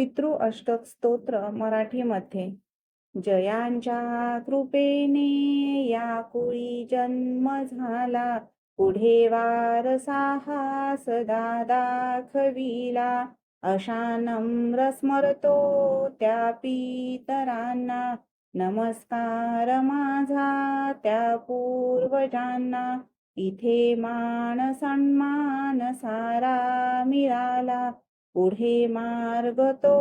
पितृ अष्टक स्तोत्र मराठीमध्ये. जयांच्या कृपेने या कुळी जन्म झाला. पुढे वारसा हा सदा दाखविला. अशा नम्र स्मरतो त्या पितरांना. नमस्कार माझा त्या पूर्वजांना. इथे मान सन्मान सारा मिळाला. पुढे मार्ग तो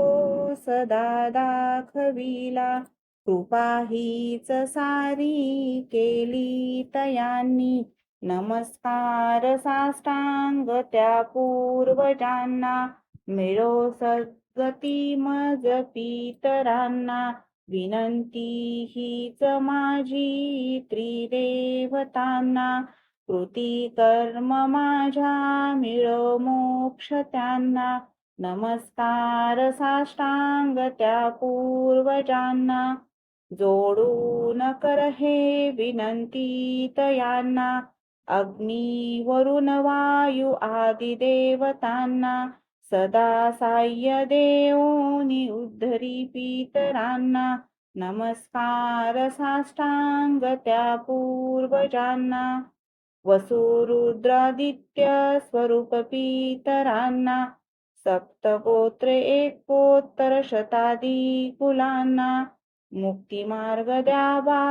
सदा दाखविला. कृपा हीच सारी केली तयांनी. नमस्कार साष्टांग त्या पूर्वजांना. मिळो सद्गती मज पितरांना. विनंती हीच माझी त्रिदेवतांना. कृती कर्म माझ्या मिळो मोक्ष त्यांना. नमस्कार साष्टांग त्या पूर्वजांना. जोडून कर हे विनंती तयांना. अग्नी वरुण वायू आदी देवतांना. सदा साह्य देऊनी उद्धरी पितरांना नमस्कार साष्टांग त्या पूर्वजांना. वसुरुद्रादित्य स्वरूप पितरांना सप्तगोत्रे एकोत्तर शतादी कुलांना मुक्तिमार्ग द्यावा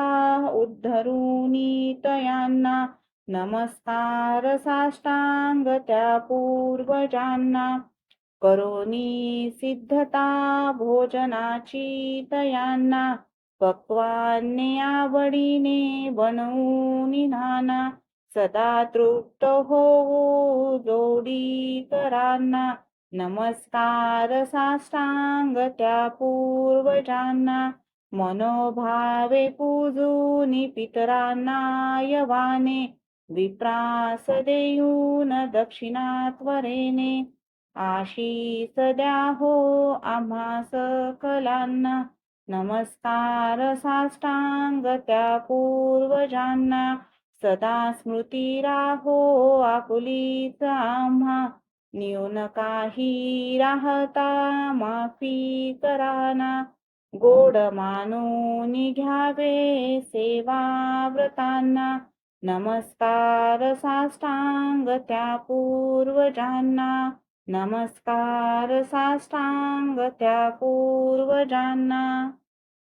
उद्धरुनी तयांना नमस्कार साष्टांग त्या पूर्वजांना करोनी सिद्धता भोजनाची तयांना पक्वान्ने आवडीने बनवून नाना सदा तृप्त होऊ जोडी करांना नमस्कार साष्टांग त्या पूर्वजांना मनोभावे पूजूनी पितरांना यवाने विप्रास देऊन दक्षिणात्वरेने आशीष द्या हो आम्हा सकलांना. नमस्कार साष्टांग त्या पूर्वजांना सदा स्मृती राहो आपुलीच आम्हा. न्यून काही राहता माफी कराना. गोड मानून घ्यावे सेवा व्रतांना नमस्कार साष्टांग त्या पूर्वजांना नमस्कार साष्टांग त्या पूर्वजांना